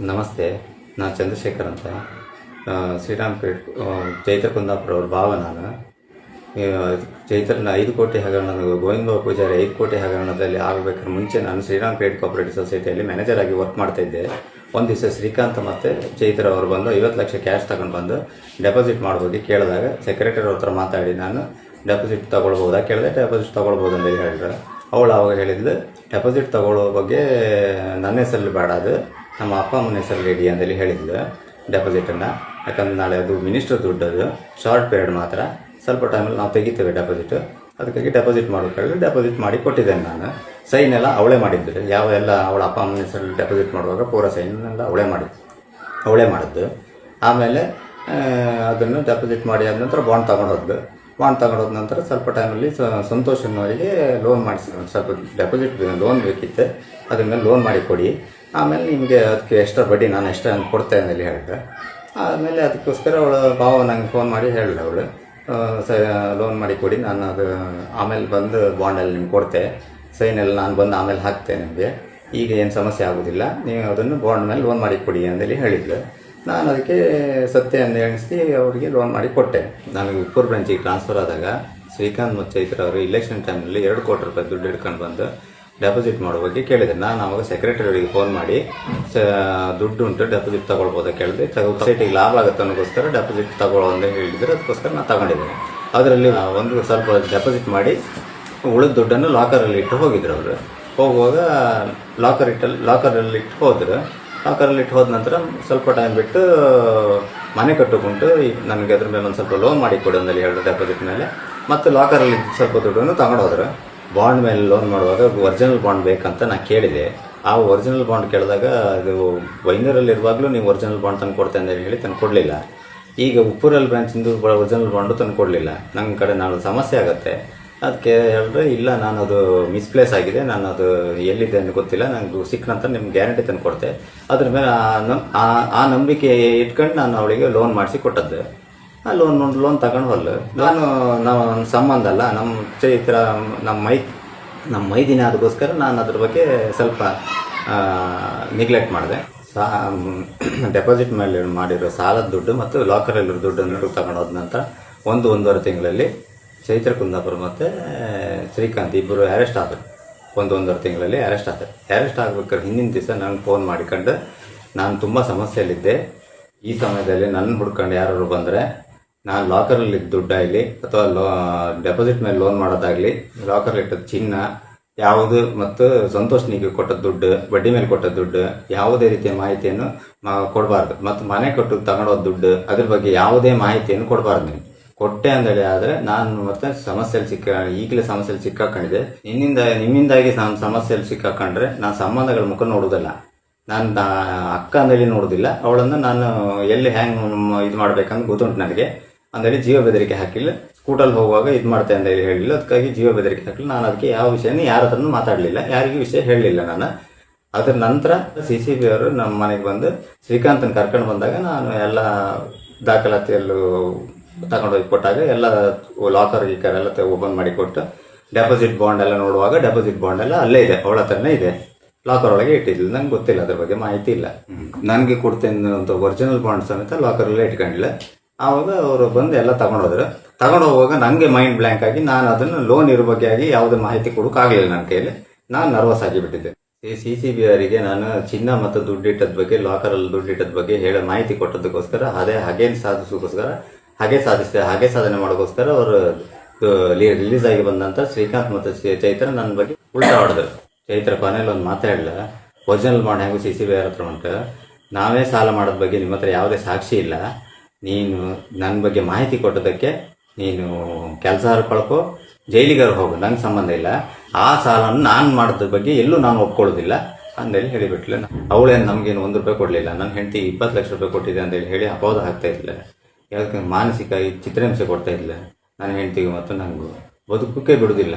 ನಮಸ್ತೆ ನಾನು ಚಂದ್ರಶೇಖರ್ ಅಂತ. ಶ್ರೀರಾಮ್ ಆ, ಚೈತ್ರ ಕುಂದಾಪುರ ಅವ್ರ ಭಾವ ನಾನು. ಚೈತ್ರನ ಐದು ಕೋಟಿ ಹಗರಣ ಗೋವಿಂದ ಪೂಜಾರಿ ಐದು ಕೋಟಿ ಹಗರಣದಲ್ಲಿ ಆಗಬೇಕಾದ್ರೆ ಮುಂಚೆ ನಾನು ಶ್ರೀರಾಮ್ ಕ್ರೆಡಿಟ್ ಕೋಆಪರೇಟಿವ್ ಸೊಸೈಟಿಯಲ್ಲಿ ಮ್ಯಾನೇಜರ್ ಆಗಿ ವರ್ಕ್ ಮಾಡ್ತಾ ಇದ್ದೆ. ಒಂದು ದಿವಸ ಶ್ರೀಕಾಂತ್ ಮತ್ತು ಚೈತ್ರ ಅವರು ಬಂದು ಐವತ್ತು ಲಕ್ಷ ಕ್ಯಾಶ್ ತಗೊಂಡು ಬಂದು ಡೆಪಾಸಿಟ್ ಮಾಡ್ಬೋದು ಕೇಳಿದಾಗ ಸೆಕ್ರೆಟರಿ ಹತ್ರ ಮಾತಾಡಿ ನಾನು ಡೆಪಾಸಿಟ್ ತೊಗೊಳ್ಬೋದಾ ಕೇಳಿದೆ ಡೆಪಾಸಿಟ್ ತೊಗೊಳ್ಬೋದು ಅಂತ ಹೇಳಿದ್ರು. ಅವಳು ಅವಾಗ ಹೇಳಿದ್ಲು ಡೆಪಾಸಿಟ್ ತಗೊಳ್ಳೋ ಬಗ್ಗೆ ನನ್ನ ಹೆಸರಲ್ಲಿ ಬೇಡ ಅದು. ನಮ್ಮ ಅಪ್ಪ ಅಮ್ಮನ ಹೆಸರು ಇಡಿ ಅಂತೇಳಿ ಹೇಳಿದ್ದೆ ಡೆಪಾಸಿಟನ್ನು ಯಾಕಂದ್ರೆ ನಾಳೆ ಅದು ಮಿನಿಸ್ಟರ್ ದುಡ್ಡು ಅದು. ಶಾರ್ಟ್ ಪೀರಿಯಡ್ ಮಾತ್ರ. ಸ್ವಲ್ಪ ಟೈಮಲ್ಲಿ ನಾವು ತೆಗಿತೇವೆ ಡೆಪಾಸಿಟ್ ಅದಕ್ಕಾಗಿ ಡೆಪಾಸಿಟ್ ಮಾಡಬೇಕಾದ್ರೆ ಡೆಪಾಸಿಟ್ ಮಾಡಿ ಕೊಟ್ಟಿದ್ದೇನೆ ನಾನು. ಸೈನ್ ಎಲ್ಲ ಅವಳೇ ಮಾಡಿದ್ದು. ಯಾವ ಎಲ್ಲ ಅವಳ ಅಪ್ಪ ಅಮ್ಮನ ಹೆಸರಲ್ಲಿ ಡೆಪಾಸಿಟ್ ಮಾಡುವಾಗ ಪೂರ ಸೈನ್ ಎಲ್ಲ ಅವಳೇ ಮಾಡಿದ್ದು. ಅವಳೇ ಮಾಡಿದ್ದು. ಆಮೇಲೆ ಅದನ್ನು ಡೆಪಾಸಿಟ್ ಮಾಡಿ ಆದ ನಂತರ ಬಾಂಡ್ ತಗೊಂಡೋದ್ಲು. ಬಾಂಡ್ ತಗೊಂಡೋದ ನಂತರ ಸ್ವಲ್ಪ ಟೈಮಲ್ಲಿ ಸ- ಸಂತೋಷ್ ಅನ್ನೋರಿಗೆ ಲೋನ್ ಮಾಡಿಸಿ, ಸ್ವಲ್ಪ ಡೆಪಾಸಿಟ್ ಲೋನ್ ಬೇಕಿತ್ತು, ಅದನ್ನ ಲೋನ್ ಮಾಡಿ ಕೊಡಿ. ಆಮೇಲೆ ನಿಮಗೆ ಅದಕ್ಕೆ ಎಕ್ಸ್ಟ್ರಾ ಬಡ್ಡಿ ನಾನು ಎಷ್ಟ ಕೊಡ್ತೇನೆ ಅಂತೇಳಿ ಹೇಳಿದೆ ಆಮೇಲೆ ಅದಕ್ಕೋಸ್ಕರ ಅವಳು ಭಾವ ನಂಗೆ ಫೋನ್ ಮಾಡಿ ಹೇಳಿದೆ ಅವಳು. ಸ ಲೋನ್ ಮಾಡಿ ಕೊಡಿ, ನಾನು ಅದು ಆಮೇಲೆ ಬಂದು ಬಾಂಡಲ್ಲಿ ನಿಮ್ಗೆ ಕೊಡ್ತೆ. ಸೈನ್ ಎಲ್ಲ ನಾನು ಬಂದು ಆಮೇಲೆ ಹಾಕ್ತೇನೆ ನಿಮಗೆ. ಈಗ ಏನು ಸಮಸ್ಯೆ ಆಗೋದಿಲ್ಲ, ನೀವು ಅದನ್ನು ಬಾಂಡ್ ಮೇಲೆ ಲೋನ್ ಮಾಡಿ ಕೊಡಿ ಅಂತೇಳಿ ಹೇಳಿದ್ಲು. ನಾನು ಅದಕ್ಕೆ ಸತ್ಯ ಅಂತ ಎಣಿಸಿ ಅವರಿಗೆ ಲೋನ್ ಮಾಡಿ ಕೊಟ್ಟೆ. ನನಗೆ ಉಪ್ಪೂರು ಬ್ರಾಂಚಿಗೆ ಟ್ರಾನ್ಸ್ಫರ್ ಆದಾಗ ಶ್ರೀಕಾಂತ್ ಮತ್ತು ಚೈತ್ರ ಅವರು ಇಲೆಕ್ಷನ್ ಟೈಮ್ನಲ್ಲಿ ಎರಡು ಕೋಟಿ ರೂಪಾಯಿ ದುಡ್ಡು ಹಿಡ್ಕೊಂಡು ಬಂದು ಡೆಪಾಸಿಟ್ ಮಾಡೋ ಬಗ್ಗೆ ಕೇಳಿದೆ. ನಾನು ಅವಾಗ ಸೆಕ್ರೆಟರಿ ಅವರಿಗೆ ಫೋನ್ ಮಾಡಿ ದುಡ್ಡು ಉಂಟು ಡೆಪಾಸಿಟ್ ತಗೊಳ್ಬೋದಾ? ಕೇಳಿದೆ ಸೊಸೈಟಿಗೆ ಲಾಭ ಆಗುತ್ತೆ ಅನ್ನೋಕ್ಕೋಸ್ಕರ ಡೆಪಾಸಿಟ್ ತಗೊಳ್ಳೋ ಅಂತ ಹೇಳಿದ್ರೆ. ಅದಕ್ಕೋಸ್ಕರ ನಾನು ತಗೊಂಡಿದ್ದೇನೆ. ಅದರಲ್ಲಿ ಒಂದು ಸ್ವಲ್ಪ ಡೆಪಾಸಿಟ್ ಮಾಡಿ ಉಳಿದ ದುಡ್ಡನ್ನು ಲಾಕರಲ್ಲಿ ಇಟ್ಟು ಹೋಗಿದ್ರು ಅವರು. ಹೋಗುವಾಗ ಲಾಕರ್ ಇಟ್ಟಲ್ಲಿ ಲಾಕರಲ್ಲಿ ಇಟ್ಟು ಹೋದ್ರು. ಲಾಕರಲ್ಲಿ ಇಟ್ಟು ಹೋದ ನಂತರ ಸ್ವಲ್ಪ ಟೈಮ್ ಬಿಟ್ಟು, ಮನೆ ಕಟ್ಟುಕೊಂಡು ನನಗೆ ಅದ್ರ ಮೇಲೆ ಒಂದು ಸ್ವಲ್ಪ ಲೋನ್ ಮಾಡಿ ಕೊಡು ಅಂದಲ್ಲಿ ಎರಡು ಡೆಪಾಸಿಟ್ ಮೇಲೆ. ಮತ್ತು ಲಾಕರಲ್ಲಿ ಸ್ವಲ್ಪ ದುಡ್ಡನ್ನು ತಗೊಂಡೋದ್ರು ಬಾಂಡ್ ಮೇಲೆ ಲೋನ್ ಮಾಡುವಾಗ ಒರಿಜಿನಲ್ ಬಾಂಡ್ ಬೇಕಂತ ನಾನು ಕೇಳಿದೆ. ಆ ಒರಿಜಿನಲ್ ಬಾಂಡ್ ಕೇಳಿದಾಗ ಅದು ವೈನರಲ್ಲಿ ಇರುವಾಗಲೂ ನೀವು ಒರಿಜಿನಲ್ ಬಾಂಡ್ ತಂದು ಕೊಡ್ತೇನೆ ಅಂತ ಹೇಳಿ ತಂದು ಕೊಡಲಿಲ್ಲ. ಈಗ ಉಪ್ಪೂರಲ್ಲಿ ಬ್ರ್ಯಾಂಚಿಂದು ಒರಿಜಿನಲ್ ಬಾಂಡು ತಂದು ಕೊಡಲಿಲ್ಲ. ನನ್ನ ಕಡೆ ನಾನು ಸಮಸ್ಯೆ ಆಗುತ್ತೆ. ಅದಕ್ಕೆ ಹೇಳಿದ್ರೆ ಇಲ್ಲ ನಾನು ಅದು ಮಿಸ್ಪ್ಲೇಸ್ ಆಗಿದೆ ನಾನು ಅದು ಎಲ್ಲಿದೆ ಅಂತ ಗೊತ್ತಿಲ್ಲ ನನಗೆ ಸಿಕ್ಕನಂತ ನಿಮ್ಗೆ ಗ್ಯಾರಂಟಿ ತಂದು ಕೊಡ್ತೆ. ಅದ್ರ ಮೇಲೆ ಆ ನಂಬಿಕೆ ಇಟ್ಕೊಂಡು ನಾನು ಅವಳಿಗೆ ಲೋನ್ ಮಾಡಿಸಿ ಕೊಟ್ಟದ್ದೆ. ಆ ಲೋನ್ ಲೋನ್ ತಗೊಂಡು ಹೊಲ್ಲು ನಾನು ನಮ್ಮ ಸಂಬಂಧ ಅಲ್ಲ ನಮ್ಮ ಚೈತ್ರ ನಮ್ಮ ಮೈ ನಮ್ಮ ಮೈದಿನ ಅದಕ್ಕೋಸ್ಕರ ನಾನು ಅದ್ರ ಬಗ್ಗೆ ಸ್ವಲ್ಪ ನಿಗ್ಲೆಕ್ಟ್ ಮಾಡಿದೆ. ಸಾ ಡೆಪಾಸಿಟ್ ಮೇಲೆ ಮಾಡಿರೋ ಸಾಲದ ದುಡ್ಡು ಮತ್ತು ಲಾಕರಲ್ಲಿರೋ ದುಡ್ಡನ್ನು ತಗೊಂಡೋದ ನಂತರ ಒಂದು, ಒಂದೂವರೆ ತಿಂಗಳಲ್ಲಿ ಚೈತ್ರ ಕುಂದಾಪುರ ಮತ್ತು ಶ್ರೀಕಾಂತ್ ಇಬ್ಬರು ಅರೆಸ್ಟ್ ಆದರು. ಒಂದು ಒಂದೂವರೆ ತಿಂಗಳಲ್ಲಿ ಅರೆಸ್ಟ್ ಆದರು. ಅರೆಸ್ಟ್ ಆಗ್ಬೇಕಾದ್ರೆ ಹಿಂದಿನ ದಿವಸ ನಾನು ಫೋನ್ ಮಾಡಿಕೊಂಡು, ನಾನು ತುಂಬ ಸಮಸ್ಯೆಯಲ್ಲಿದ್ದೆ. ಈ ಸಮಯದಲ್ಲಿ ನನ್ನ ಹುಡ್ಕೊಂಡು ಯಾರು ಬಂದರೆ, ನಾನು ಲಾಕರಲ್ಲಿ ದುಡ್ಡಾಗಲಿ, ಅಥವಾ ಲೋ ಡೆಪಾಸಿಟ್ ಮೇಲೆ ಲೋನ್ ಮಾಡೋದಾಗಲಿ ಲಾಕರ್ಲಿ ಇಟ್ಟದ ಚಿನ್ನ, ಯಾವುದು ಮತ್ತು ಸಂತೋಷ್ನಿಗೆ ಕೊಟ್ಟ ದುಡ್ಡು, ಬಡ್ಡಿ ಮೇಲೆ ಕೊಟ್ಟ ದುಡ್ಡು, ಯಾವುದೇ ರೀತಿಯ ಮಾಹಿತಿಯನ್ನು ಕೊಡಬಾರ್ದು. ಮತ್ತು ಮನೆ ಕೊಟ್ಟು ತಗೊಂಡೋದ ದುಡ್ಡು, ಅದ್ರ ಬಗ್ಗೆ ಯಾವುದೇ ಮಾಹಿತಿಯನ್ನು ಕೊಡಬಾರ್ದು ನೀವು ಕೊಟ್ಟೆ ಅಂದೇಳಿ. ಆದರೆ ನಾನು ಮತ್ತೆ ಸಮಸ್ಯೆಯಲ್ಲಿ ಸಿಕ್ಕ ಈಗಲೇ ಸಮಸ್ಯೆಯಲ್ಲಿ ಸಿಕ್ಕಾಕೊಂಡಿದೆ ನಿನ್ನಿಂದ, ನಿಮ್ಮಿಂದಾಗಿ ನಾನು ಸಮಸ್ಯೆಯಲ್ಲಿ ಸಿಕ್ಕಾಕೊಂಡ್ರೆ ನಾನು ಸಂಬಂಧಗಳ ಮುಖ ನೋಡೋದಲ್ಲ ನಾನು ಅಕ್ಕ ಅಂದೇಳಿ ನೋಡೋದಿಲ್ಲ ಅವಳನ್ನು ನಾನು ಎಲ್ಲಿ ಹ್ಯಾಂಗ್ ಇದು ಮಾಡ್ಬೇಕಂತ ಗೊತ್ತುಂಟು ನನಗೆ. ಅಂದೇಳಿ ಜೀವ ಬೆದರಿಕೆ ಹಾಕಿಲ್ಲ. ಸ್ಕೂಟಲ್ಲಿ ಹೋಗುವಾಗ ಇದು ಮಾಡ್ತೆ ಅಂತ ಹೇಳಿ ಹೇಳಿಲ್ಲ. ಅದಕ್ಕಾಗಿ ಜೀವ ಬೆದರಿಕೆ ಹಾಕಿಲ್ಲ. ನಾನು ಅದಕ್ಕೆ ಯಾವ ವಿಷಯನ ಯಾರ ಹತ್ರನೂ ಮಾತಾಡಲಿಲ್ಲ. ಯಾರಿಗೂ ವಿಷಯ ಹೇಳಲಿಲ್ಲ ನಾನು. ಅದ್ರ ನಂತರ ಸಿ ಸಿ ಬಿ ಅವರು ನಮ್ಮ ಮನೆಗೆ ಬಂದು ಶ್ರೀಕಾಂತನ ಕರ್ಕೊಂಡು ಬಂದಾಗ ನಾನು ಎಲ್ಲ ದಾಖಲಾತಿಯಲ್ಲೂ ತಗೊಂಡೋಗಿ ಕೊಟ್ಟಾಗ ಎಲ್ಲ ಲಾಕರ್ ಗೀಕರ್ ಎಲ್ಲ ಓಪನ್ ಮಾಡಿ ಕೊಟ್ಟು ಡೆಪಾಸಿಟ್ ಬಾಂಡ್ ಎಲ್ಲ ನೋಡುವಾಗ ಡೆಪಾಸಿಟ್ ಬಾಂಡ್ ಎಲ್ಲ ಅಲ್ಲೇ ಇದೆ, ಅವಳ ಹತ್ರನೇ ಇದೆ. ಲಾಕರ್ ಒಳಗೆ ಇಟ್ಟಿದ್ದಿಲ್ಲ. ನಂಗೆ ಗೊತ್ತಿಲ್ಲ ಅದ್ರ ಬಗ್ಗೆ ಮಾಹಿತಿ ಇಲ್ಲ. ನನಗೆ ಕೊಡ್ತೇನೆ ಅಂತ ಒರಿಜಿನಲ್ ಬಾಂಡ್ ಸಮೇತ ಲಾಕರಲ್ಲೇ ಇಟ್ಕೊಂಡಿಲ್ಲ. ಆವಾಗ ಅವರು ಬಂದು ಎಲ್ಲ ತಗೊಂಡೋದ್ರು ತಗೊಂಡು ಹೋಗುವಾಗ ನನಗೆ ಮೈಂಡ್ ಬ್ಲ್ಯಾಂಕ್ ಆಗಿ ನಾನು ಅದನ್ನು ಲೋನ್ ಇರೋ ಬಗ್ಗೆ ಆಗಿ ಯಾವುದೇ ಮಾಹಿತಿ ಕೊಡೋಕ್ಕಾಗಲಿಲ್ಲ ನನ್ನ ಕೈಯಲ್ಲಿ. ನಾನು ನರ್ವಸ್ ಆಗಿಬಿಟ್ಟಿದ್ದೆ ಸಿ ಸಿ ಬಿ ಅವರಿಗೆ ನಾನು ಚಿನ್ನ ಮತ್ತು ದುಡ್ಡಿಟ್ಟದ ಬಗ್ಗೆ ಲಾಕರಲ್ಲಿ ದುಡ್ಡಿಟ್ಟದ ಬಗ್ಗೆ ಹೇಳ ಮಾಹಿತಿ ಕೊಟ್ಟದಕ್ಕೋಸ್ಕರ ಅದೇ ಅಗೇನ್ ಸಾಧಿಸೋಕ್ಕೋಸ್ಕರ ಹಾಗೆ ಸಾಧಿಸಿದೆ ಹಾಗೆ ಸಾಧನೆ ಮಾಡೋಕ್ಕೋಸ್ಕರ ಅವರು ರಿಲೀಸ್ ಆಗಿ ಬಂದಂತ ಶ್ರೀಕಾಂತ್ ಮತ್ತು ಚೈತ್ರ ನನ್ನ ಬಗ್ಗೆ ಉಲ್ಟಾ ಹೊಡೆದ್ರು. ಚೈತ್ರ ಕೊನೆಯಲ್ಲಿ ಒಂದು ಮಾತಾಡಲ್ಲ ಒರಿಜಿನಲ್ ಮಾಡಿ ಹೆಂಗು ಸಿ ಸಿ ಬಿ ಹತ್ರ ಉಂಟು? ನಾವೇ ಸಾಲ ಮಾಡೋದ ಬಗ್ಗೆ ನಿಮ್ಮ ಹತ್ರ ಯಾವುದೇ ಸಾಕ್ಷಿ ಇಲ್ಲ. ನೀನು ನನ್ನ ಬಗ್ಗೆ ಮಾಹಿತಿ ಕೊಟ್ಟದಕ್ಕೆ ನೀನು ಕೆಲಸ ಹರ್ಕೊಳ್ಕೊ ಜೈಲಿಗಾರು ಹೋಗು, ನಂಗೆ ಸಂಬಂಧ ಇಲ್ಲ. ಆ ಸಾಲನ್ನು ನಾನು ಮಾಡೋದ್ರ ಬಗ್ಗೆ ಎಲ್ಲೂ ನಾನು ಒಪ್ಕೊಳ್ಳೋದಿಲ್ಲ. ಅಂದೇಳಿ ಹೇಳಿಬಿಟ್ಲೆ. ಅವಳೇನು ನಮಗೇನು ಒಂದು ರೂಪಾಯಿ ಕೊಡಲಿಲ್ಲ. ನನ್ನ ಹೆಂಡತಿ ಇಪ್ಪತ್ತು ಲಕ್ಷ ರೂಪಾಯಿ ಕೊಟ್ಟಿದೆ ಅಂತೇಳಿ ಹೇಳಿ ಅಪವಾದ ಆಗ್ತಾ ಇದ್ದಿಲ್ಲ ಯಾಕೆ ಮಾನಸಿಕ ಚಿತ್ರಹಿಂಸೆ ಕೊಡ್ತಾ ಇದ್ಲ ನನ್ನ ಹೆಂಡತಿಗೆ ಮತ್ತು ನನಗೂ ಬದುಕಕ್ಕೆ ಬಿಡುವುದಿಲ್ಲ.